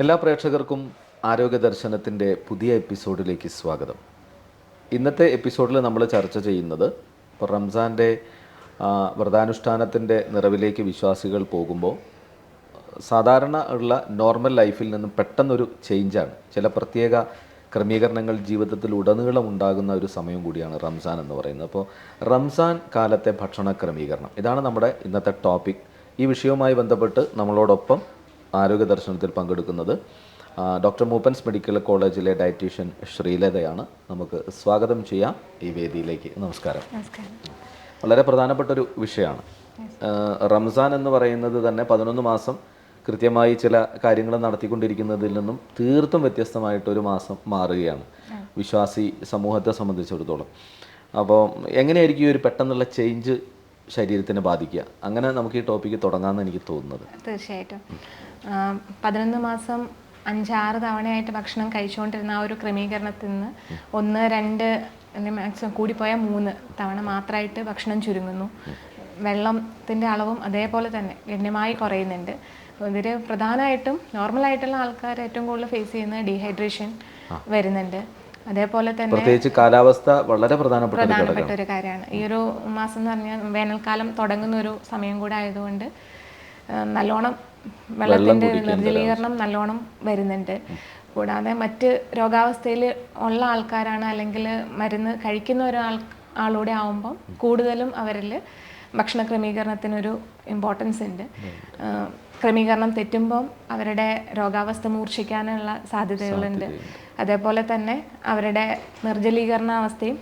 എല്ലാ പ്രേക്ഷകർക്കും ആരോഗ്യ ദർശനത്തിന്റെ പുതിയ എപ്പിസോഡിലേക്ക് സ്വാഗതം. ഇന്നത്തെ എപ്പിസോഡിൽ നമ്മൾ ചർച്ച ചെയ്യുന്നത് ഇപ്പോൾ റംസാന്റെ വ്രതാനുഷ്ഠാനത്തിന്റെ നിറവിലേക്ക് വിശ്വാസികൾ പോകുമ്പോൾ സാധാരണ ഉള്ള നോർമൽ ലൈഫിൽ നിന്നും പെട്ടെന്നൊരു ചേഞ്ചാണ്. ചില പ്രത്യേക ക്രമീകരണങ്ങൾ ജീവിതത്തിൽ ഉടനീളം ഉണ്ടാകുന്ന ഒരു സമയം കൂടിയാണ് റംസാൻ എന്ന് പറയുന്നത്. അപ്പോൾ റംസാൻ കാലത്തെ ഭക്ഷണ ക്രമീകരണം ഇതാണ് നമ്മുടെ ഇന്നത്തെ ടോപ്പിക് ഈ വിഷയവുമായി ബന്ധപ്പെട്ട് നമ്മളോടൊപ്പം ആരോഗ്യ ദർശനത്തിൽ പങ്കെടുക്കുന്നത് ഡോക്ടർ മൂപ്പൻസ് മെഡിക്കൽ കോളേജിലെ ഡയറ്റീഷ്യൻ ശ്രീലതയാണ്. നമുക്ക് സ്വാഗതം ചെയ്യാം ഈ വേദിയിലേക്ക്. നമസ്കാരം. നമസ്കാരം. വളരെ പ്രധാനപ്പെട്ട ഒരു വിഷയമാണ് റംസാൻ എന്ന് പറയുന്നത് തന്നെ പതിനൊന്ന് മാസം കൃത്യമായി ചില കാര്യങ്ങൾ നടത്തിക്കൊണ്ടിരിക്കുന്നതിൽ നിന്നും തീർത്തും വ്യത്യസ്തമായിട്ടൊരു മാസം മാറുകയാണ്. വിശ്വാസി സമൂഹത്തെ സംബന്ധിച്ചിടത്തോളം. അപ്പോൾ എങ്ങനെയായിരിക്കും ഈ ഒരു പെട്ടെന്നുള്ള ചേഞ്ച് ശരീരത്തിന് ബാധിക്കുക? അങ്ങനെ നമുക്ക് ഈ ടോപ്പിക്ക് തുടങ്ങാമെന്ന് എനിക്ക് തോന്നുന്നത്. തീർച്ചയായിട്ടും. പതിനൊന്ന് മാസം അഞ്ചാറ് തവണയായിട്ട് ഭക്ഷണം കഴിച്ചുകൊണ്ടിരുന്ന ആ ഒരു ക്രമീകരണത്തിൽ നിന്ന് ഒന്ന് രണ്ട് മാക്സിമം കൂടിപ്പോയാൽ മൂന്ന് തവണ മാത്രമായിട്ട് ഭക്ഷണം ചുരുങ്ങുന്നു. വെള്ളത്തിന്റെ അളവും അതേപോലെ തന്നെ ഗണ്യമായി കുറയുന്നുണ്ട്. ഇതിൽ പ്രധാനമായിട്ടും നോർമലായിട്ടുള്ള ആൾക്കാർ ഏറ്റവും കൂടുതൽ ഫേസ് ചെയ്യുന്നത് ഡീഹൈഡ്രേഷൻ വരുന്നുണ്ട്. അതേപോലെ തന്നെ പ്രത്യേകിച്ച് കാലാവസ്ഥ വളരെ പ്രധാനപ്പെട്ട പ്രധാനപ്പെട്ട ഒരു കാര്യമാണ്. ഈ ഒരു മാസം എന്ന് പറഞ്ഞാൽ വേനൽക്കാലം തുടങ്ങുന്ന ഒരു സമയം കൂടെ ആയതുകൊണ്ട് നല്ലോണം വെള്ളത്തിന്റെ നിർജലീകരണം നല്ലോണം വരുന്നുണ്ട്. കൂടാതെ മറ്റ് രോഗാവസ്ഥയിൽ ഉള്ള ആൾക്കാരാണ് അല്ലെങ്കിൽ മരുന്ന് കഴിക്കുന്ന ഒരാൾ ആളൂടെ ആവുമ്പം കൂടുതലും അവരിൽ ഭക്ഷണ ക്രമീകരണത്തിനൊരു ഇമ്പോർട്ടൻസ് ഉണ്ട്. ക്രമീകരണം തെറ്റുമ്പം അവരുടെ രോഗാവസ്ഥ മൂർച്ഛിക്കാനുള്ള സാധ്യതകളുണ്ട്. അതേപോലെ തന്നെ അവരുടെ നിർജലീകരണ അവസ്ഥയും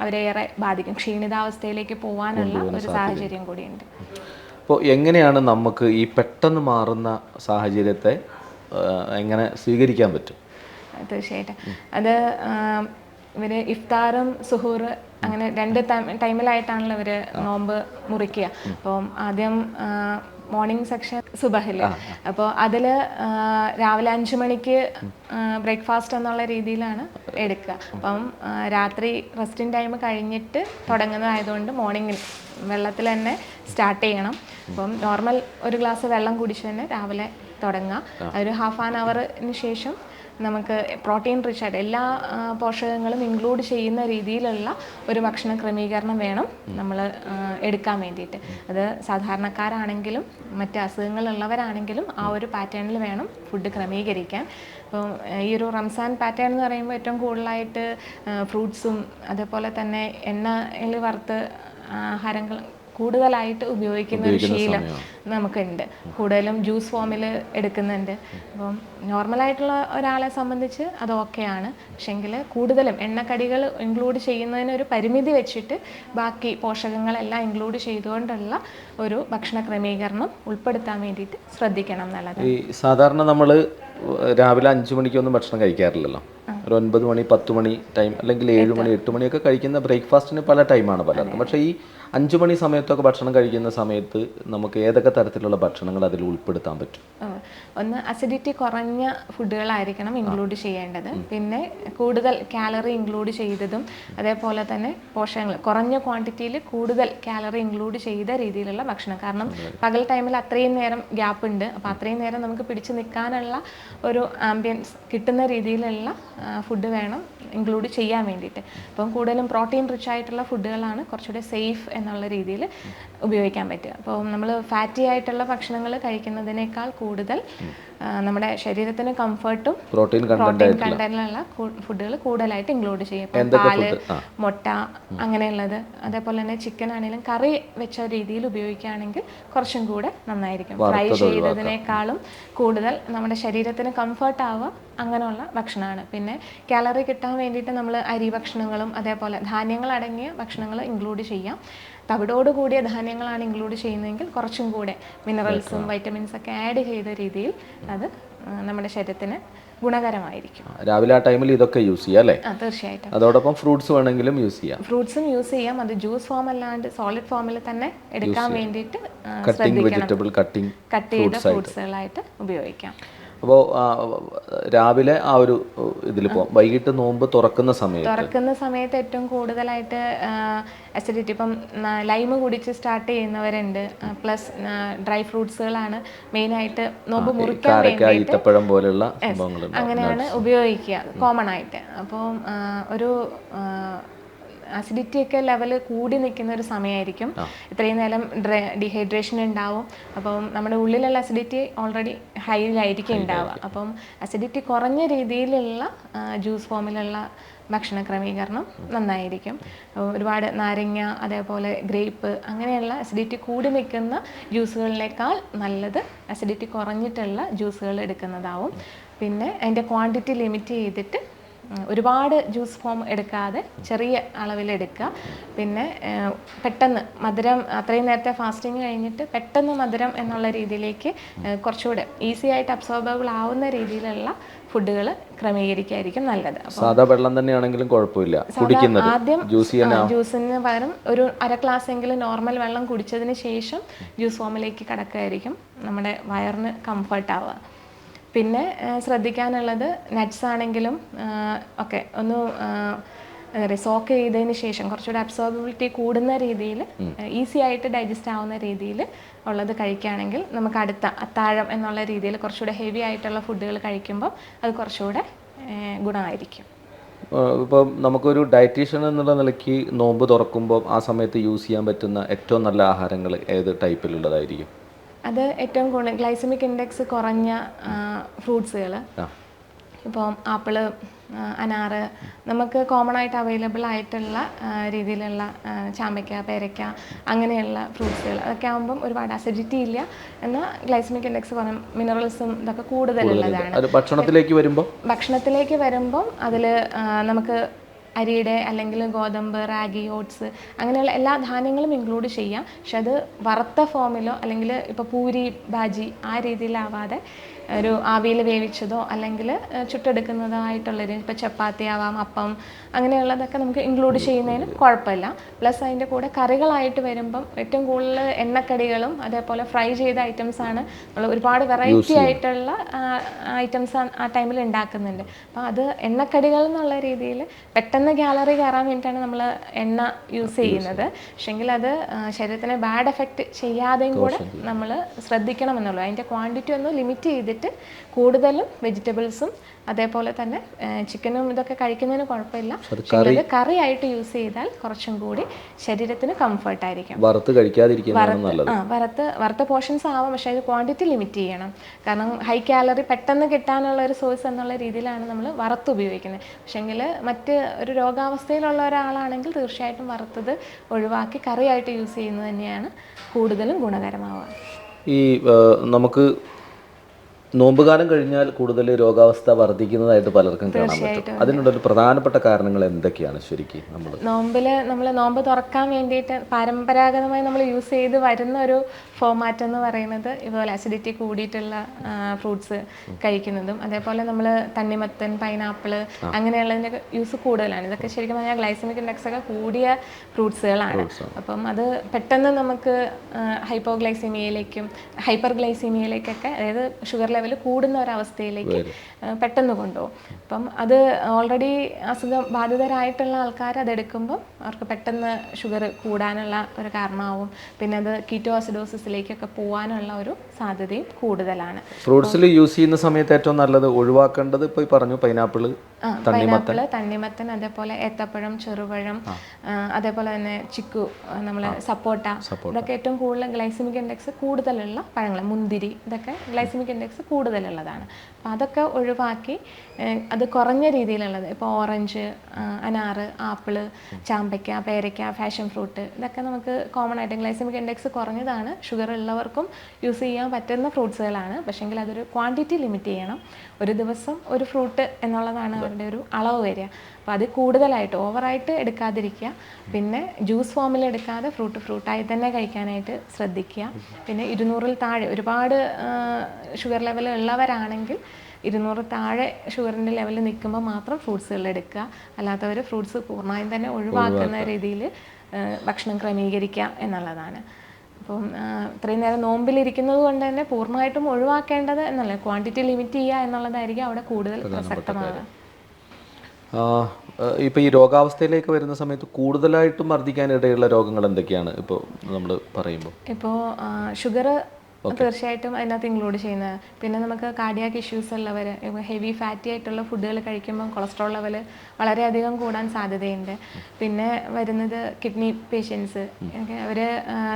അവരെ ഏറെ ബാധിക്കും. ക്ഷീണിതാവസ്ഥയിലേക്ക് പോകാനുള്ള ഒരു സാഹചര്യം കൂടിയുണ്ട്. അപ്പോൾ എങ്ങനെയാണ് നമുക്ക് ഈ പെട്ടെന്ന് മാറുന്ന സാഹചര്യത്തെ എങ്ങനെ സ്വീകരിക്കാൻ പറ്റും? തീർച്ചയായിട്ടും. അത് ഇവർ ഇഫ്താറും സുഹൂർ അങ്ങനെ രണ്ട് ടൈമിലായിട്ടാണല്ലോ ഇവർ നോമ്പ് മുറിക്കുക. അപ്പം ആദ്യം മോർണിംഗ് സെക്ഷൻ സുബഹിൽ. അപ്പോൾ അതിൽ രാവിലെ അഞ്ച് മണിക്ക് ബ്രേക്ക്ഫാസ്റ്റ് എന്നുള്ള രീതിയിലാണ് എടുക്കുക. അപ്പം രാത്രി റെസ്റ്റിംഗ് ടൈം കഴിഞ്ഞിട്ട് തുടങ്ങുന്നതായതുകൊണ്ട് മോർണിംഗിൽ വെള്ളത്തിൽ തന്നെ സ്റ്റാർട്ട് ചെയ്യണം. അപ്പം നോർമൽ ഒരു ഗ്ലാസ് വെള്ളം കുടിച്ച് തന്നെ രാവിലെ തുടങ്ങുക ഒരു ഹാഫ് ആൻ അവറിന് ശേഷം നമുക്ക് പ്രോട്ടീൻ റിച്ച് ആയിട്ട് എല്ലാ പോഷകങ്ങളും ഇൻക്ലൂഡ് ചെയ്യുന്ന രീതിയിലുള്ള ഒരു ഭക്ഷണ ക്രമീകരണം വേണം നമ്മൾ എടുക്കാൻ വേണ്ടിയിട്ട്. അത് സാധാരണക്കാരാണെങ്കിലും മറ്റ് അസുഖങ്ങളുള്ളവരാണെങ്കിലും ആ ഒരു പാറ്റേണിൽ വേണം ഫുഡ് ക്രമീകരിക്കാൻ. അപ്പോൾ ഈ ഒരു റംസാൻ പാറ്റേൺ എന്ന് പറയുമ്പോൾ ഏറ്റവും കൂടുതലായിട്ട് ഫ്രൂട്ട്സും അതേപോലെ തന്നെ എണ്ണയിൽ വറുത്ത് ആഹാരങ്ങൾ കൂടുതലായിട്ട് ഉപയോഗിക്കുന്ന ഒരു ശീലം നമുക്കുണ്ട്. കൂടുതലും ജ്യൂസ് ഫോമിൽ എടുക്കുന്നുണ്ട്. അപ്പം നോർമലായിട്ടുള്ള ഒരാളെ സംബന്ധിച്ച് അത് ഓക്കെയാണ് പക്ഷെങ്കിൽ കൂടുതലും എണ്ണക്കടികൾ ഇൻക്ലൂഡ് ചെയ്യുന്നതിന് ഒരു പരിമിതി വെച്ചിട്ട് ബാക്കി പോഷകങ്ങളെല്ലാം ഇൻക്ലൂഡ് ചെയ്തുകൊണ്ടുള്ള ഒരു ഭക്ഷണ ക്രമീകരണം ഉൾപ്പെടുത്താൻ വേണ്ടിയിട്ട് ശ്രദ്ധിക്കണം എന്നുള്ളത് ഈ സാധാരണ നമ്മൾ രാവിലെ അഞ്ച് മണിക്കൊന്നും ഭക്ഷണം കഴിക്കാറില്ലല്ലോ. ഒരു ഒൻപത് മണി പത്ത് മണി ടൈം അല്ലെങ്കിൽ ഏഴ് മണി എട്ട് മണിയൊക്കെ കഴിക്കുന്ന ബ്രേക്ക്ഫാസ്റ്റിന് പല ടൈമാണ് പലർക്കും. പക്ഷേ ഈ അഞ്ച് മണി സമയത്തൊക്കെ ഭക്ഷണം കഴിക്കുന്ന സമയത്ത് നമുക്ക് ഏതൊക്കെ തരത്തിലുള്ള ഭക്ഷണങ്ങൾ അതിൽ ഉൾപ്പെടുത്താൻ പറ്റും? ഒന്ന് അസിഡിറ്റി കുറഞ്ഞ ഫുഡുകളായിരിക്കണം ഇൻക്ലൂഡ് ചെയ്യേണ്ടത്. പിന്നെ കൂടുതൽ കാലറി ഇൻക്ലൂഡ് ചെയ്തതും അതേപോലെ തന്നെ പോഷകങ്ങൾ കുറഞ്ഞ ക്വാണ്ടിറ്റിയിൽ കൂടുതൽ കാലറി ഇൻക്ലൂഡ് ചെയ്ത രീതിയിലുള്ള ഭക്ഷണം. കാരണം പകൽ ടൈമിൽ അത്രയും നേരം ഗ്യാപ്പ് ഉണ്ട്. അപ്പോൾ അത്രയും നേരം നമുക്ക് പിടിച്ചു നിൽക്കാനുള്ള ഒരു ആംബിയൻസ് കിട്ടുന്ന രീതിയിലുള്ള ഫുഡ് വേണം ഇൻക്ലൂഡ് ചെയ്യാൻ വേണ്ടിയിട്ട്. അപ്പം കൂടുതലും പ്രോട്ടീൻ റിച്ച് ആയിട്ടുള്ള ഫുഡുകളാണ് കുറച്ചുകൂടെ സേഫ് എന്നുള്ള രീതിയിൽ ഉപയോഗിക്കാൻ പറ്റുക. അപ്പോൾ നമ്മൾ ഫാറ്റി ആയിട്ടുള്ള ഭക്ഷണങ്ങൾ കഴിക്കുന്നതിനേക്കാൾ കൂടുതൽ നമ്മുടെ ശരീരത്തിന് കംഫർട്ടും പ്രോട്ടീൻ കണ്ടന്റ് പ്രോട്ടീൻ കണ്ടന്റിലുള്ള ഫുഡുകൾ കൂടുതലായിട്ട് ഇൻക്ലൂഡ് ചെയ്യും. പാൽ മുട്ട അങ്ങനെയുള്ളത്. അതേപോലെ തന്നെ ചിക്കൻ ആണെങ്കിലും കറി വെച്ച രീതിയിൽ ഉപയോഗിക്കുകയാണെങ്കിൽ കുറച്ചും കൂടെ നന്നായിരിക്കും. ഫ്രൈ ചെയ്തതിനേക്കാളും കൂടുതൽ നമ്മുടെ ശരീരത്തിന് കംഫർട്ട് ആവുക അങ്ങനെയുള്ള ഭക്ഷണമാണ്. പിന്നെ കാലറി കിട്ടാൻ വേണ്ടിയിട്ട് നമ്മൾ അരി ഭക്ഷണങ്ങളും അതേപോലെ ധാന്യങ്ങൾ അടങ്ങിയ ഭക്ഷണങ്ങൾ ഇൻക്ലൂഡ് ചെയ്യാം. തവിടോട് കൂടിയ ധാന്യങ്ങളാണ് ഇൻക്ലൂഡ് ചെയ്യുന്നതെങ്കിൽ കുറച്ചും കൂടെ മിനറൽസും വൈറ്റമിൻസ് ഒക്കെ ആഡ് ചെയ്ത രീതിയിൽ അത് നമ്മുടെ ശരീരത്തിന് ഗുണകരമായിരിക്കും. രാവിലെ ആ ടൈമിൽ ഇതൊക്കെ യൂസ് ചെയ്യാം അല്ലേ? തീർച്ചയായിട്ടും. അതോടൊപ്പം ഫ്രൂട്ട്സ് വേണമെങ്കിലും യൂസ് ചെയ്യാം. ഫ്രൂട്ട്സും യൂസ് ചെയ്യാം. അത് ജ്യൂസ് ഫോം അല്ലാണ്ട് സോളിഡ് ഫോമിൽ തന്നെ എടുക്കാൻ വേണ്ടിയിട്ട് കട്ടിംഗ് വെജിറ്റബിൾ കട്ടിംഗ് കട്ട് ചെയ്ത ഫ്രൂട്ട്സുകളായിട്ട് ഉപയോഗിക്കാം. അപ്പോൾ രാവിലെ ആ ഒരു ഇതിൽ പോകാം വൈകിട്ട് നോമ്പ് തുറക്കുന്ന സമയത്ത് തുറക്കുന്ന സമയത്ത് ഏറ്റവും കൂടുതലായിട്ട് അസിഡിറ്റി ഇപ്പം ലൈമ് കുടിച്ച് സ്റ്റാർട്ട് ചെയ്യുന്നവരുണ്ട്. പ്ലസ് ഡ്രൈ ഫ്രൂട്ട്സുകളാണ് മെയിനായിട്ട് നോമ്പ് മുറിക്കാൻ ഈത്തപ്പഴം പോലെയുള്ള അങ്ങനെയാണ് ഉപയോഗിക്കുക. കോമൺ ആയിട്ട്. അപ്പോൾ ഒരു അസിഡിറ്റി ഒക്കെ ലെവൽ കൂടി നിൽക്കുന്ന ഒരു സമയമായിരിക്കും. ഇത്രയും നേരം ഡീഹൈഡ്രേഷൻ ഉണ്ടാവും. അപ്പം നമ്മുടെ ഉള്ളിലുള്ള അസിഡിറ്റി ഓൾറെഡി ഹൈയിലായിരിക്കും ഉണ്ടാവുക. അപ്പം അസിഡിറ്റി കുറഞ്ഞ രീതിയിലുള്ള ജ്യൂസ് ഫോമിലുള്ള ഭക്ഷണ ക്രമീകരണം നന്നായിരിക്കും. ഒരുപാട് നാരങ്ങ അതേപോലെ ഗ്രേപ്പ് അങ്ങനെയുള്ള അസിഡിറ്റി കൂടി നിൽക്കുന്ന ജ്യൂസുകളിലേക്കാൾ നല്ലത് അസിഡിറ്റി കുറഞ്ഞിട്ടുള്ള ജ്യൂസുകൾ എടുക്കുന്നതാവും. പിന്നെ അതിന്റെ ക്വാണ്ടിറ്റി ലിമിറ്റ് ചെയ്തിട്ട് ഒരുപാട് ജ്യൂസ് ഫോം എടുക്കാതെ ചെറിയ അളവിൽ എടുക്കുക. പിന്നെ പെട്ടെന്ന് മധുരം അത്രയും നേരത്തെ ഫാസ്റ്റിംഗ് കഴിഞ്ഞിട്ട് പെട്ടെന്ന് മധുരം എന്നുള്ള രീതിയിലേക്ക് കുറച്ചുകൂടെ ഈസി ആയിട്ട് അബ്സോർബിൾ ആവുന്ന രീതിയിലുള്ള ഫുഡുകൾ ക്രമീകരിക്കായിരിക്കും നല്ലത്. സാധാ വെള്ളം തന്നെയാണെങ്കിലും കുഴപ്പമില്ല. കുടിക്കുന്നത്. ആദ്യം ജ്യൂസിന് പകരം ഒരു അര ഗ്ലാസ് എങ്കിലും നോർമൽ വെള്ളം കുടിച്ചതിന് ശേഷം ജ്യൂസ് ഫോമിലേക്ക് കടക്കുകയായിരിക്കും നമ്മുടെ വയറിന് കംഫർട്ട് ആവുക. പിന്നെ ശ്രദ്ധിക്കാനുള്ളത് നട്ട്സ് ആണെങ്കിലും ഒക്കെ ഒന്ന് സോക്ക് ചെയ്തതിന് ശേഷം കുറച്ചുകൂടെ അബ്സോർബിലിറ്റി കൂടുന്ന രീതിയിൽ ഈസി ആയിട്ട് ഡൈജസ്റ്റ് ആവുന്ന രീതിയിൽ ഉള്ളത് കഴിക്കുകയാണെങ്കിൽ നമുക്ക് അടുത്ത അത്താഴം എന്നുള്ള രീതിയിൽ കുറച്ചുകൂടെ ഹെവി ആയിട്ടുള്ള ഫുഡുകൾ കഴിക്കുമ്പോൾ അത് കുറച്ചുകൂടെ ഗുണമായിരിക്കും. ഇപ്പം നമുക്കൊരു ഡയറ്റീഷ്യൻ എന്നുള്ള നിലയ്ക്ക് നോമ്പ് തുറക്കുമ്പോൾ ആ സമയത്ത് യൂസ് ചെയ്യാൻ പറ്റുന്ന ഏറ്റവും നല്ല ആഹാരങ്ങൾ ഏത് ടൈപ്പിലുള്ളതായിരിക്കും അത് ഏറ്റവും കൂടുതൽ ഗ്ലൈസമിക് ഇൻഡെക്സ് കുറഞ്ഞ ഫ്രൂട്ട്സുകൾ ഇപ്പം ആപ്പിൾ അനാറ് നമുക്ക് കോമൺ ആയിട്ട് അവൈലബിൾ ആയിട്ടുള്ള രീതിയിലുള്ള ചാമ്പയ്ക്ക പേരയ്ക്ക അങ്ങനെയുള്ള ഫ്രൂട്ട്സുകൾ. അതൊക്കെ ആകുമ്പം ഒരുപാട് അസിഡിറ്റി ഇല്ല. എന്നാൽ ഗ്ലൈസമിക് ഇൻഡെക്സ് കുറഞ്ഞ മിനറൽസും ഇതൊക്കെ കൂടുതലുള്ളതാണ്. ഭക്ഷണത്തിലേക്ക് വരുമ്പോൾ ഭക്ഷണത്തിലേക്ക് വരുമ്പം അതിൽ നമുക്ക് അരിയുടെ അല്ലെങ്കിൽ ഗോതമ്പ് റാഗി ഓട്സ് അങ്ങനെയുള്ള എല്ലാ ധാന്യങ്ങളും ഇൻക്ലൂഡ് ചെയ്യാം. പക്ഷെ അത് വറുത്ത ഫോമിലോ അല്ലെങ്കിൽ ഇപ്പോൾ പൂരി ബാജി ആ രീതിയിലാവാതെ ഒരു ആവിയിൽ വേവിച്ചതോ അല്ലെങ്കിൽ ചുട്ടെടുക്കുന്നതോ ആയിട്ടുള്ളൊരു രീതി ഇപ്പോൾ ചപ്പാത്തി ആവാം അപ്പം അങ്ങനെയുള്ളതൊക്കെ നമുക്ക് ഇൻക്ലൂഡ് ചെയ്യുന്നതിന് കുഴപ്പമില്ല. പ്ലസ് അതിന്റെ കൂടെ കറികളായിട്ട് വരുമ്പം ഏറ്റവും കൂടുതൽ എണ്ണക്കടികളും അതേപോലെ ഫ്രൈ ചെയ്ത ഐറ്റംസാണ് നമ്മൾ ഒരുപാട് വെറൈറ്റി ആയിട്ടുള്ള ഐറ്റംസ് ആ ടൈമിൽ ഉണ്ടാക്കുന്നുണ്ട് അപ്പോൾ അത് എണ്ണക്കടികൾ എന്നുള്ള രീതിയിൽ പെട്ടെന്ന് ഗാലറി കയറാൻ വേണ്ടിയിട്ടാണ് നമ്മൾ എണ്ണ യൂസ് ചെയ്യുന്നത്. പക്ഷെങ്കിൽ അത് ശരീരത്തിന് ബാഡ് എഫക്റ്റ് ചെയ്യാതെയും കൂടെ നമ്മൾ ശ്രദ്ധിക്കണം എന്നുള്ളൂ. അതിന്റെ ക്വാണ്ടിറ്റി ഒന്ന് ലിമിറ്റ് ചെയ്തിട്ട് കൂടുതലും വെജിറ്റബിൾസും അതേപോലെ തന്നെ ചിക്കനും ഇതൊക്കെ കഴിക്കുന്നതിന് കുഴപ്പമില്ല. പക്ഷേ കറി? ആയിട്ട് യൂസ് ചെയ്താൽ കുറച്ചും കൂടി ശരീരത്തിന് കംഫർട്ട് ആയിരിക്കും വറുത്ത് കഴിക്കാതിരിക്കുന്നതാണ് നല്ലത്. ആ വറുത്ത് വറുത്ത പോർഷൻസ് ആവാം പക്ഷേ അത് ക്വാണ്ടിറ്റി ലിമിറ്റ് ചെയ്യണം. കാരണം ഹൈ കാലറി പെട്ടെന്ന് കിട്ടാനുള്ള ഒരു സോഴ്സ് എന്നുള്ള രീതിയിലാണ് നമ്മൾ വറുത്ത് ഉപയോഗിക്കുന്നത്. പക്ഷേങ്കിൽ മറ്റ് ഒരു രോഗാവസ്ഥയിലുള്ള ഒരാളാണെങ്കിൽ തീർച്ചയായിട്ടും വറുത്തത് ഒഴിവാക്കി കറിയായിട്ട് യൂസ് ചെയ്യുന്നത് തന്നെയാണ് കൂടുതലും ഗുണകരമാവുക. ഈ നമുക്ക് നോമ്പുകാലം കഴിഞ്ഞാൽ കൂടുതൽ രോഗാവസ്ഥ വർദ്ധിക്കുന്നതായിട്ട് പലർക്കും കാണാൻ പറ്റും. അതിനുള്ളൊരു പ്രധാനപ്പെട്ട കാരണങ്ങൾ എന്തൊക്കെയാണ് ശരിക്കും നമ്മൾ നോമ്പിൽ നമ്മൾ നോമ്പ് തുറക്കാൻ വേണ്ടിയിട്ട് പരമ്പരാഗതമായി നമ്മൾ യൂസ് ചെയ്ത് വരുന്ന ഒരു ഫോമാറ്റ് എന്ന് പറയുന്നത് ഇതുപോലെ അസിഡിറ്റി കൂടിയിട്ടുള്ള ഫ്രൂട്ട്സ് കഴിക്കുന്നതും അതേപോലെ നമ്മൾ തണ്ണിമത്തൻ പൈനാപ്പിൾ അങ്ങനെയുള്ളതിന്റെ യൂസ് കൂടുതലാണ്. ഇതൊക്കെ ശരിക്കും പറഞ്ഞാൽ ഗ്ലൈസമിക് ഇൻഡെക്സ് ഒക്കെ കൂടിയ ഫ്രൂട്ട്സുകളാണ് അപ്പം അത് പെട്ടെന്ന് നമുക്ക് ഹൈപ്പോഗ്ലൈസീമിയയിലേക്കും ഹൈപ്പർ ഗ്ലൈസീമിയയിലേക്കൊക്കെ അതായത് ഷുഗർ ലെവൽ കൂടുന്ന ഒരവസ്ഥയിലേക്ക് അവസ്ഥയിലേക്ക് പെട്ടെന്ന് കൊണ്ടുപോകും. അപ്പം അത് ഓൾറെഡി അസുഖം ബാധിതരായിട്ടുള്ള ആൾക്കാർ അതെടുക്കുമ്പോൾ അവർക്ക് പെട്ടെന്ന് ഷുഗർ കൂടാനുള്ള ഒരു കാരണമാവും. പിന്നെ അത് കീറ്റോ അസിഡോസിസിലേക്കൊക്കെ പോകാനുള്ള ഒരു സാധ്യതയും കൂടുതലാണ്. ഫ്രൂട്ട്സിൽ യൂസ് ചെയ്യുന്ന സമയത്ത് ഏറ്റവും നല്ലത് ഒഴിവാക്കേണ്ടത് ഇപ്പോൾ പറഞ്ഞു പൈനാപ്പിൾ ആ പൈനാപ്പിൾ തണ്ണിമത്തൻ അതേപോലെ ഏത്തപ്പഴം ചെറുപഴം അതേപോലെ തന്നെ ചിക്കു നമ്മൾ സപ്പോട്ട. ഇതൊക്കെ ഏറ്റവും കൂടുതൽ ഗ്ലൈസമിക് ഇൻഡെക്സ് കൂടുതലുള്ള പഴങ്ങൾ മുന്തിരി ഇതൊക്കെ ഗ്ലൈസമിക് ഇൻഡെക്സ് കൂടുതലുള്ളതാണ്. അപ്പോൾ അതൊക്കെ ഒഴിവാക്കി അത് കുറഞ്ഞ രീതിയിലുള്ളത്. ഇപ്പോൾ ഓറഞ്ച് അനാറ് ആപ്പിൾ ചാമ്പയ്ക്ക പേരയ്ക്ക ഫാഷൻ ഫ്രൂട്ട് ഇതൊക്കെ നമുക്ക് കോമൺ ആയിട്ട് ഗ്ലൈസമിക് ഇൻഡെക്സ് കുറഞ്ഞതാണ്. ഷുഗർ ഉള്ളവർക്കും യൂസ് ചെയ്യാൻ പറ്റുന്ന ഫ്രൂട്ട്സുകളാണ്. പക്ഷേങ്കിൽ അതൊരു ക്വാണ്ടിറ്റി ലിമിറ്റ് ചെയ്യണം. ഒരു ദിവസം ഒരു ഫ്രൂട്ട് എന്നുള്ളതാണ് അവരുടെ ഒരു അളവ് വരിക. അപ്പോൾ അത് കൂടുതലായിട്ട് ഓവറായിട്ട് എടുക്കാതിരിക്കുക. പിന്നെ ജ്യൂസ് ഫോമിൽ എടുക്കാതെ ഫ്രൂട്ട് ഫ്രൂട്ടായി തന്നെ കഴിക്കാനായിട്ട് ശ്രദ്ധിക്കുക. പിന്നെ ഇരുന്നൂറിൽ താഴെ ഒരുപാട് ഷുഗർ ലെവൽ ഉള്ളവരാണെങ്കിൽ ഇരുന്നൂറ് താഴെ ഷുഗറിന്റെ ലെവൽ നിൽക്കുമ്പോൾ മാത്രം ഫ്രൂട്ട്സുകൾ എടുക്കുക. അല്ലാത്തവർ ഫ്രൂട്ട്സ് പൂർണമായും തന്നെ ഒഴിവാക്കുന്ന രീതിയിൽ ഭക്ഷണം ക്രമീകരിക്കുക എന്നുള്ളതാണ്. അപ്പം ഇത്രയും നേരം നോമ്പിലിരിക്കുന്നത് കൊണ്ട് തന്നെ പൂർണമായിട്ടും ഒഴിവാക്കേണ്ടത് എന്നല്ല ക്വാണ്ടിറ്റി ലിമിറ്റ് ചെയ്യുക എന്നുള്ളതായിരിക്കും അവിടെ കൂടുതൽ പ്രസക്തമാകുക ഇപ്പോൾ ഈ രോഗാവസ്ഥയിലേക്ക് വരുന്ന സമയത്ത് കൂടുതലായിട്ടും മർദ്ദിക്കാനിടയുള്ള രോഗങ്ങൾ എന്തൊക്കെയാണ് ഇപ്പോൾ നമ്മൾ പറയുമ്പോൾ ഇപ്പോൾ ഷുഗർ തീർച്ചയായിട്ടും അതിനകത്ത് ഇൻക്ലൂഡ് ചെയ്യുന്നത് പിന്നെ നമുക്ക് കാർഡിയാക് ഇഷ്യൂസ് ഉള്ളവർ ഹെവി ഫാറ്റി ആയിട്ടുള്ള ഫുഡുകൾ കഴിക്കുമ്പോൾ കൊളസ്ട്രോൾ ലെവൽ വളരെയധികം കൂടാൻ സാധ്യതയുണ്ട്. പിന്നെ വരുന്നത് കിഡ്നി പേഷ്യൻസ് അവർ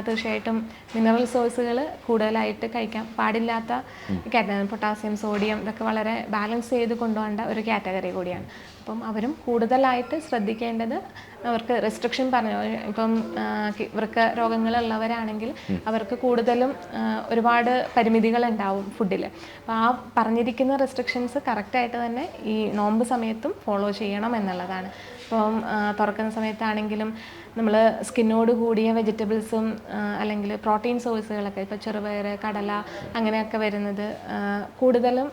തീർച്ചയായിട്ടും മിനറൽ സോഴ്സുകൾ കൂടുതലായിട്ട് കഴിക്കാൻ പാടില്ലാത്ത പൊട്ടാസ്യം സോഡിയം ഇതൊക്കെ വളരെ ബാലൻസ് ചെയ്ത് കൊണ്ടുപോകേണ്ട ഒരു കാറ്റഗറി കൂടിയാണ്. അപ്പം അവരും കൂടുതലായിട്ട് ശ്രദ്ധിക്കേണ്ടത് അവർക്ക് റെസ്ട്രിക്ഷൻ പറഞ്ഞു ഇപ്പം വൃക്ക രോഗങ്ങളുള്ളവരാണെങ്കിൽ അവർക്ക് കൂടുതലും ഒരുപാട് പരിമിതികൾ ഉണ്ടാവും ഫുഡിൽ അപ്പോൾ ആ പറഞ്ഞിരിക്കുന്ന റെസ്ട്രിക്ഷൻസ് കറക്റ്റായിട്ട് തന്നെ ഈ നോമ്പ് സമയത്തും ഫോളോ ചെയ്യണം എന്നുള്ളതാണ്. ഇപ്പം തുറക്കുന്ന സമയത്താണെങ്കിലും നമ്മൾ സ്കിന്നോട് കൂടിയ വെജിറ്റബിൾസും അല്ലെങ്കിൽ പ്രോട്ടീൻ സോഴ്സുകളൊക്കെ ഇപ്പോൾ ചെറുപയർ കടല അങ്ങനെയൊക്കെ വരുന്നത് കൂടുതലും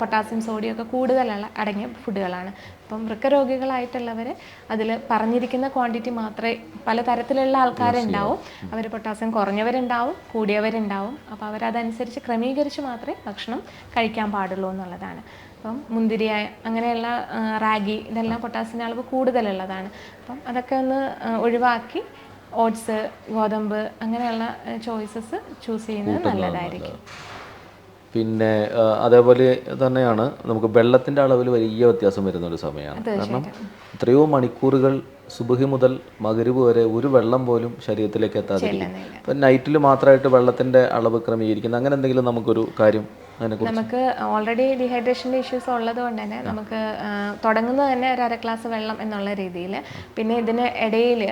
പൊട്ടാസ്യം സോഡിയം ഒക്കെ കൂടുതലുള്ള അടങ്ങിയ ഫുഡുകളാണ്. അപ്പം വൃക്കരോഗികളായിട്ടുള്ളവർ അതിൽ പറഞ്ഞിരിക്കുന്ന ക്വാണ്ടിറ്റി മാത്രമേ പല തരത്തിലുള്ള ആൾക്കാരുണ്ടാവും അവർ പൊട്ടാസ്യം കുറഞ്ഞവരുണ്ടാവും കൂടിയവരുണ്ടാവും. അപ്പോൾ അവരതനുസരിച്ച് ക്രമീകരിച്ച് മാത്രമേ ഭക്ഷണം കഴിക്കാൻ പാടുള്ളൂ എന്നുള്ളതാണ്. അപ്പം മുന്തിരി അങ്ങനെയുള്ള റാഗി ഇതെല്ലാം പൊട്ടാസ്യത്തിന്റെ അളവ് കൂടുതലുള്ളതാണ്. അപ്പം അതൊക്കെ ഒന്ന് ഒഴിവാക്കി ഓട്സ് ഗോതമ്പ് അങ്ങനെയുള്ള ചോയ്സസ് ചൂസ് ചെയ്യുന്നത് നല്ലതായിരിക്കും. പിന്നെ അതേപോലെ തന്നെയാണ് നമുക്ക് വെള്ളത്തിന്റെ അളവിൽ വലിയ വ്യത്യാസം വരുന്ന ഒരു സമയമാണ്. കാരണം എത്രയോ മണിക്കൂറുകൾ സുബഹി മുതൽ മകരുവ് വരെ ഒരു വെള്ളം പോലും ശരീരത്തിലേക്ക് എത്താതിരിക്കും ഇപ്പം നൈറ്റിൽ മാത്രമായിട്ട് വെള്ളത്തിന്റെ അളവ് ക്രമീകരിക്കുന്ന അങ്ങനെ എന്തെങ്കിലും നമുക്കൊരു കാര്യം നമുക്ക് ഓൾറെഡി ഡീഹൈഡ്രേഷന്റെ ഇഷ്യൂസ് ഉള്ളത് കൊണ്ട് തന്നെ നമുക്ക് തുടങ്ങുന്നത് തന്നെ ഒരു അര ഗ്ലാസ് വെള്ളം എന്നുള്ള രീതിയിൽ പിന്നെ ഇതിന് ഇടയിൽ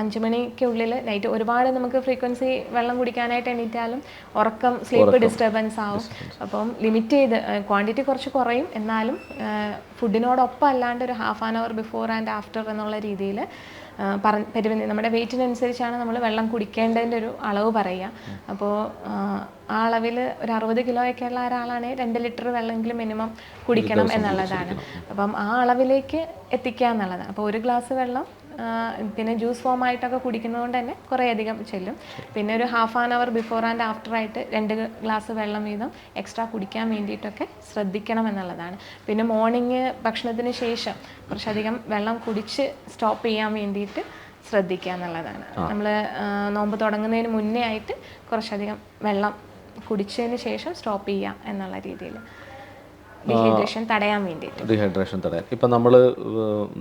അഞ്ച് മണിക്കുള്ളിൽ നൈറ്റ് ഒരുപാട് നമുക്ക് ഫ്രീക്വൻസി വെള്ളം കുടിക്കാനായിട്ട് എണീറ്റാലും ഉറക്കം സ്ലീപ്പ് ഡിസ്റ്റർബൻസ് ആവും. അപ്പം ലിമിറ്റ് ചെയ്ത് ക്വാണ്ടിറ്റി കുറച്ച് കുറയും. എന്നാലും ഫുഡിനോടൊപ്പം അല്ലാണ്ട് ഒരു half an hour before and after എന്നുള്ള രീതിയിൽ പറ പരിമിതി നമ്മുടെ വെയിറ്റിനനുസരിച്ചാണ് നമ്മൾ വെള്ളം കുടിക്കേണ്ടതിന്റെ ഒരു അളവ് പറയുക. അപ്പോൾ ആ അളവിൽ ഒരു അറുപത് കിലോയൊക്കെ ഉള്ള ഒരാളാണെങ്കിൽ രണ്ട് ലിറ്റർ വെള്ളമെങ്കിലും മിനിമം കുടിക്കണം എന്നുള്ളതാണ്. അപ്പം ആ അളവിലേക്ക് എത്തിക്കുക എന്നുള്ളതാണ് അപ്പോൾ ഒരു ഗ്ലാസ് വെള്ളം പിന്നെ ജ്യൂസ് ഫോം ആയിട്ടൊക്കെ കുടിക്കുന്നതുകൊണ്ട് തന്നെ കുറേ അധികം ചെല്ലും. പിന്നെ ഒരു half an hour before and after ആയിട്ട് രണ്ട് ഗ്ലാസ് വെള്ളം വീതം എക്സ്ട്രാ കുടിക്കാൻ വേണ്ടിയിട്ടൊക്കെ ശ്രദ്ധിക്കണം എന്നുള്ളതാണ്. പിന്നെ മോർണിംഗ് ഭക്ഷണത്തിന് ശേഷം കുറച്ചധികം വെള്ളം കുടിച്ച് സ്റ്റോപ്പ് ചെയ്യാൻ വേണ്ടിയിട്ട് ശ്രദ്ധിക്കുക എന്നുള്ളതാണ്. നമ്മൾ നോമ്പ് തുടങ്ങുന്നതിന് മുന്നേ ആയിട്ട് കുറച്ചധികം വെള്ളം കുടിച്ചതിന് ശേഷം സ്റ്റോപ്പ് ചെയ്യുക എന്നുള്ള രീതിയിൽ ഡീഹൈഡ്രേഷൻ തടയാൻ വേണ്ടിയിട്ട്. ഡീഹൈഡ്രേഷൻ തടയാൻ. ഇപ്പം നമ്മൾ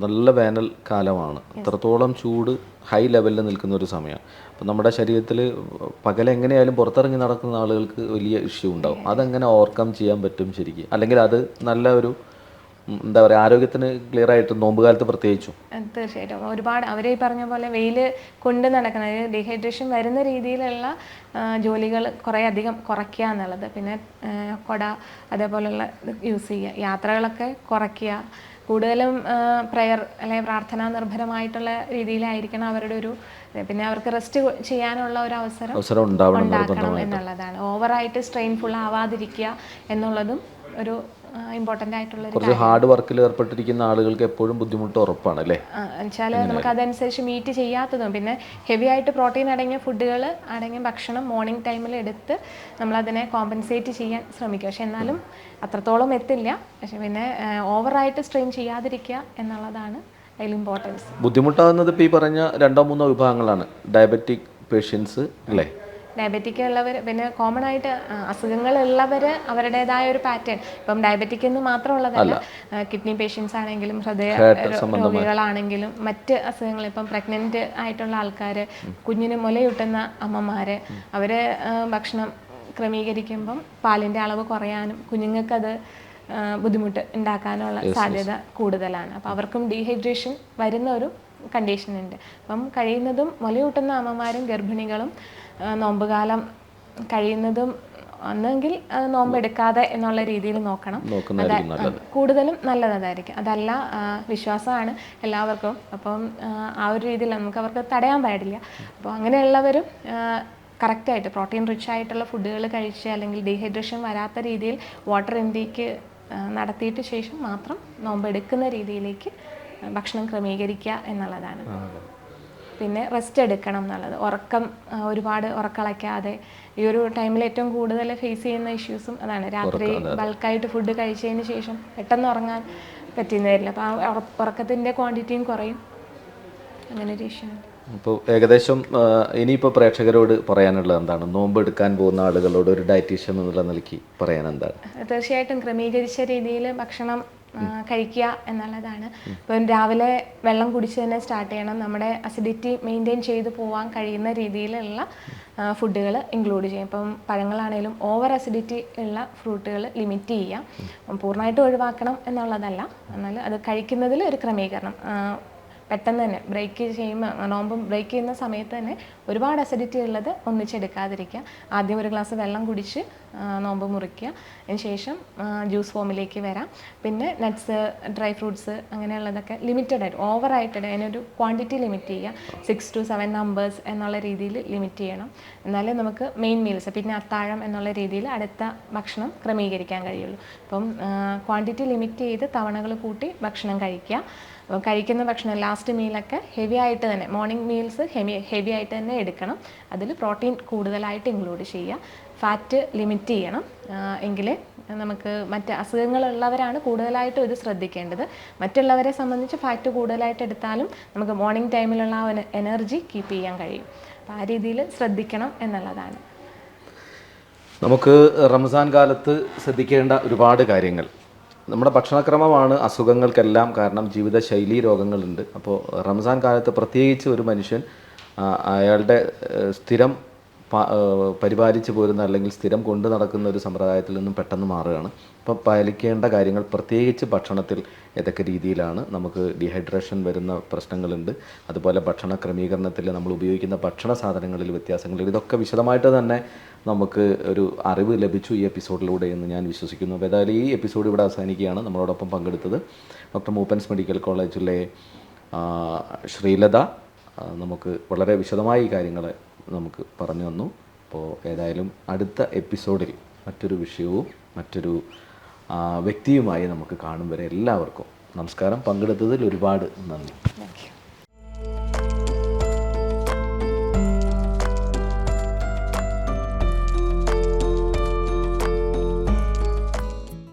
നല്ല വേനൽ കാലമാണ്. എത്രത്തോളം ചൂട് ഹൈ ലെവലിൽ നിൽക്കുന്ന ഒരു സമയമാണ് അപ്പം നമ്മുടെ ശരീരത്തിൽ പകലെങ്ങനെയായാലും പുറത്തിറങ്ങി നടക്കുന്ന ആളുകൾക്ക് വലിയ ഇഷ്യൂ ഉണ്ടാവും. അതെങ്ങനെ ഓവർകം ചെയ്യാൻ പറ്റും ശരിക്കും? അല്ലെങ്കിൽ അത് നല്ല ഒരു എന്താ പറയുക ആരോഗ്യത്തിന് ക്ലിയർ ആയിട്ട് നോമ്പ് കാലത്ത് പ്രത്യേകിച്ചും തീർച്ചയായിട്ടും. ഒരുപാട് അവരെ ഈ പറഞ്ഞ പോലെ വെയിൽ കൊണ്ട് നടക്കുന്ന അതായത് ഡീഹൈഡ്രേഷൻ വരുന്ന രീതിയിലുള്ള ജോലികൾ കുറേ അധികം കുറയ്ക്കുക എന്നുള്ളത്. പിന്നെ കൊട അതേപോലെയുള്ള യൂസ് ചെയ്യുക. യാത്രകളൊക്കെ കുറയ്ക്കുക. കൂടുതലും പ്രയർ അല്ലെങ്കിൽ പ്രാർത്ഥനാ നിർഭരമായിട്ടുള്ള രീതിയിലായിരിക്കണം അവരുടെ ഒരു പിന്നെ അവർക്ക് റെസ്റ്റ് ചെയ്യാനുള്ള ഒരു അവസരം അവസരം ഉണ്ടാവണം ഉണ്ടാക്കണം എന്നുള്ളതാണ്. ഓവറായിട്ട് സ്ട്രെയിൻഫുൾ ആവാതിരിക്കുക എന്നുള്ളതും ഒരു ഇമ്പോർട്ടന്റ് ആയിട്ടുള്ള കുറച്ച് ഹാർഡ് വർക്കിൽ ഏർപ്പെട്ടിരിക്കുന്ന ആളുകൾക്ക് എപ്പോഴും ബുദ്ധിമുട്ട് ഉറപ്പാണ് അല്ലേ? വെച്ചാൽ നമുക്ക് അതനുസരിച്ച് മീറ്റ് ചെയ്യാത്തതും. പിന്നെ ഹെവി ആയിട്ട് പ്രോട്ടീൻ അടങ്ങിയ ഫുഡുകൾ അടങ്ങിയ ഭക്ഷണം മോർണിംഗ് ടൈമിൽ എടുത്ത് നമ്മളതിനെ കോമ്പൻസേറ്റ് ചെയ്യാൻ ശ്രമിക്കുക. പക്ഷെ എന്നാലും അത്രത്തോളം എത്തില്ല. പക്ഷെ പിന്നെ ഓവറായിട്ട് സ്ട്രെയിൻ ചെയ്യാതിരിക്കുക എന്നുള്ളതാണ് അതിൽ ഇമ്പോർട്ടൻസ് ബുദ്ധിമുട്ടാകുന്നത് ഇപ്പോൾ ഈ പറഞ്ഞ രണ്ടോ മൂന്നോ വിഭാഗങ്ങളാണ്. ഡയബറ്റിക് പേഷ്യൻസ് അല്ലേ? ഡയബറ്റിക് ഉള്ളവർ പിന്നെ കോമൺ ആയിട്ട് അസുഖങ്ങൾ അസുഖങ്ങളുള്ളവർ അവരുടേതായ ഒരു പാറ്റേൺ ഇപ്പം ഡയബറ്റിക് എന്ന് മാത്രമുള്ളതല്ല കിഡ്നി പേഷ്യൻസ് ആണെങ്കിലും ഹൃദയ രോഗികളാണെങ്കിലും മറ്റ് അസുഖങ്ങൾ ഇപ്പം പ്രഗ്നന്റ് ആയിട്ടുള്ള ആൾക്കാർ കുഞ്ഞിന് മുലയൂട്ടുന്ന അമ്മമാർ അവർ ഭക്ഷണം ക്രമീകരിക്കുമ്പം പാലിന്റെ അളവ് കുറയാനും കുഞ്ഞുങ്ങൾക്കത് ബുദ്ധിമുട്ട് ഉണ്ടാക്കാനുള്ള സാധ്യത കൂടുതലാണ്. അപ്പോൾ അവർക്കും ഡീഹൈഡ്രേഷൻ വരുന്ന ഒരു കണ്ടീഷൻ ഉണ്ട്. അപ്പം കഴിയുന്നതും മുലയൂട്ടുന്ന അമ്മമാരും ഗർഭിണികളും ആ, നോമ്പുകാലം കഴിയുന്നതും ഒന്നെങ്കിൽ അത് നോമ്പ് എടുക്കാതെ എന്നുള്ള രീതിയിൽ നോക്കണം. കൂടുതലും നല്ലതായിരിക്കും അതല്ല വിശ്വാസമാണ് എല്ലാവർക്കും. അപ്പം ആ, ഒരു രീതിയിൽ നമുക്ക് അവർക്ക് തടയാൻ പാടില്ല. അപ്പോൾ അങ്ങനെയുള്ളവരും കറക്റ്റായിട്ട് പ്രോട്ടീൻ റിച്ച് ആയിട്ടുള്ള ഫുഡുകൾ കഴിച്ച് അല്ലെങ്കിൽ ഡീഹൈഡ്രേഷൻ വരാത്ത രീതിയിൽ വാട്ടർ ഇൻടേക്ക് നടത്തിയിട്ട് ശേഷം മാത്രം നോമ്പ് എടുക്കുന്ന രീതിയിലേക്ക് ഭക്ഷണം ക്രമീകരിക്കുക എന്നുള്ളതാണ്. പിന്നെ റെസ്റ്റ് എടുക്കണം എന്നുള്ളത്. ഉറക്കം ഒരുപാട് ഉറക്കളയ്ക്കാതെ ഈ ഒരു ടൈമിൽ ഏറ്റവും കൂടുതൽ ഫേസ് ചെയ്യുന്ന ഇഷ്യൂസും അതാണ്. രാത്രി ബൾക്കായിട്ട് ഫുഡ് കഴിച്ചതിന് ശേഷം പെട്ടെന്ന് ഉറങ്ങാൻ പറ്റുന്ന വരില്ല. അപ്പോൾ ആ ഉറക്കത്തിന്റെ ക്വാണ്ടിറ്റിയും കുറയും. അങ്ങനെ ഒരു ഇഷ്യൂ ഉണ്ട്. അപ്പോൾ ഏകദേശം ഇനിയിപ്പോൾ പ്രേക്ഷകരോട് പറയാനുള്ളത് എന്താണ്? നോമ്പ് എടുക്കാൻ പോകുന്ന ആളുകളോട് ഒരു ഡയറ്റീഷ്യൻ എന്നുള്ള നിലയ്ക്ക് പറയാൻ എന്താണ്? തീർച്ചയായിട്ടും ക്രമീകരിച്ച രീതിയിൽ ഭക്ഷണം കഴിക്കുക എന്നുള്ളതാണ്. ഇപ്പം രാവിലെ വെള്ളം കുടിച്ച് തന്നെ സ്റ്റാർട്ട് ചെയ്യണം. നമ്മുടെ അസിഡിറ്റി മെയിന്റെയിൻ ചെയ്ത് പോകാൻ കഴിയുന്ന രീതിയിലുള്ള ഫുഡുകൾ ഇൻക്ലൂഡ് ചെയ്യും. ഇപ്പം പഴങ്ങളാണേലും ഓവർ അസിഡിറ്റി ഉള്ള ഫ്രൂട്ടുകൾ ലിമിറ്റ് ചെയ്യാം. പൂർണമായിട്ട് ഒഴിവാക്കണം എന്നുള്ളതല്ല. എന്നാൽ അത് കഴിക്കുന്നതിൽ ഒരു ക്രമീകരണം. പെട്ടെന്ന് തന്നെ ബ്രേക്ക് ചെയ്യുമ്പോൾ നോമ്പ് ബ്രേക്ക് ചെയ്യുന്ന സമയത്ത് തന്നെ ഒരുപാട് അസിഡിറ്റി ഉള്ളത് ഒന്നിച്ചെടുക്കാതിരിക്കുക. ആദ്യം ഒരു ഗ്ലാസ് വെള്ളം കുടിച്ച് നോമ്പ് മുറിക്കുക. അതിന് ശേഷം ജ്യൂസ് ഫോമിലേക്ക് വരാം. പിന്നെ നട്ട്സ് ഡ്രൈ ഫ്രൂട്ട്സ് അങ്ങനെയുള്ളതൊക്കെ ലിമിറ്റഡ് ആയിട്ട് ഓവറായിട്ട് അതിനൊരു ക്വാണ്ടിറ്റി ലിമിറ്റ് ചെയ്യുക. സിക്സ് ടു സെവൻ നമ്പേഴ്സ് എന്നുള്ള രീതിയിൽ ലിമിറ്റ് ചെയ്യണം. എന്നാലേ നമുക്ക് മെയിൻ മീൽസ് പിന്നെ അത്താഴം എന്നുള്ള രീതിയിൽ അടുത്ത ഭക്ഷണം ക്രമീകരിക്കാൻ കഴിയുള്ളൂ. അപ്പം ക്വാണ്ടിറ്റി ലിമിറ്റ് ചെയ്ത് തവണകൾ കൂട്ടി ഭക്ഷണം കഴിക്കുക. അപ്പോൾ കഴിക്കുന്ന ഭക്ഷണം ലാസ്റ്റ് മീലൊക്കെ ഹെവി ആയിട്ട് തന്നെ മോർണിംഗ് മീൽസ് ഹെവി ഹെവി ആയിട്ട് തന്നെ എടുക്കണം. അതിൽ പ്രോട്ടീൻ കൂടുതലായിട്ട് ഇൻക്ലൂഡ് ചെയ്യുക. ഫാറ്റ് ലിമിറ്റ് ചെയ്യണം. എങ്കിലേ നമുക്ക് മറ്റ് അസുഖങ്ങളുള്ളവരാണ് കൂടുതലായിട്ടും ഇത് ശ്രദ്ധിക്കേണ്ടത്. മറ്റുള്ളവരെ സംബന്ധിച്ച് ഫാറ്റ് കൂടുതലായിട്ട് എടുത്താലും നമുക്ക് മോർണിംഗ് ടൈമിലുള്ള ആ എനർജി കീപ്പ് ചെയ്യാൻ കഴിയും. അപ്പോൾ ആ രീതിയിൽ ശ്രദ്ധിക്കണം എന്നുള്ളതാണ്. നമുക്ക് റംസാൻ കാലത്ത് ശ്രദ്ധിക്കേണ്ട ഒരുപാട് കാര്യങ്ങൾ. നമ്മുടെ ഭക്ഷണക്രമമാണ് അസുഖങ്ങൾക്കെല്ലാം കാരണം ജീവിതശൈലി രോഗങ്ങളുണ്ട്. അപ്പോൾ റംസാൻ കാലത്ത് പ്രത്യേകിച്ച് ഒരു മനുഷ്യൻ അയാളുടെ സ്ഥിരം പരിപാലിച്ചു പോരുന്ന അല്ലെങ്കിൽ സ്ഥിരം കൊണ്ടു നടക്കുന്ന ഒരു സമ്പ്രദായത്തിൽ നിന്നും പെട്ടെന്ന് മാറുകയാണ്. അപ്പോൾ പാലിക്കേണ്ട കാര്യങ്ങൾ പ്രത്യേകിച്ച് ഭക്ഷണത്തിൽ ഏതൊക്കെ രീതിയിലാണ് നമുക്ക് ഡീഹൈഡ്രേഷൻ വരുന്ന പ്രശ്നങ്ങളുണ്ട്. അതുപോലെ ഭക്ഷണ ക്രമീകരണത്തിൽ നമ്മൾ ഉപയോഗിക്കുന്ന ഭക്ഷണ സാധനങ്ങളിൽ വ്യത്യാസങ്ങൾ ഇതൊക്കെ വിശദമായിട്ട് തന്നെ നമുക്ക് ഒരു അറിവ് ലഭിച്ചു ഈ എപ്പിസോഡിലൂടെ എന്ന് ഞാൻ വിശ്വസിക്കുന്നു. ഏതായാലും ഈ എപ്പിസോഡ് ഇവിടെ അവസാനിക്കുകയാണ്. നമ്മളോടൊപ്പം പങ്കെടുത്തത് ഡോക്ടർ മൂപ്പൻസ് മെഡിക്കൽ കോളേജിലെ ശ്രീലത. നമുക്ക് വളരെ വിശദമായി കാര്യങ്ങൾ നമുക്ക് പറഞ്ഞു തന്നു. അപ്പോൾ ഏതായാലും അടുത്ത എപ്പിസോഡിൽ മറ്റൊരു വിഷയവും മറ്റൊരു വ്യക്തിയുമായി നമുക്ക് കാണും വരെ എല്ലാവർക്കും. നമസ്കാരം. പങ്കെടുത്തതിൽ ഒരുപാട് നന്ദി.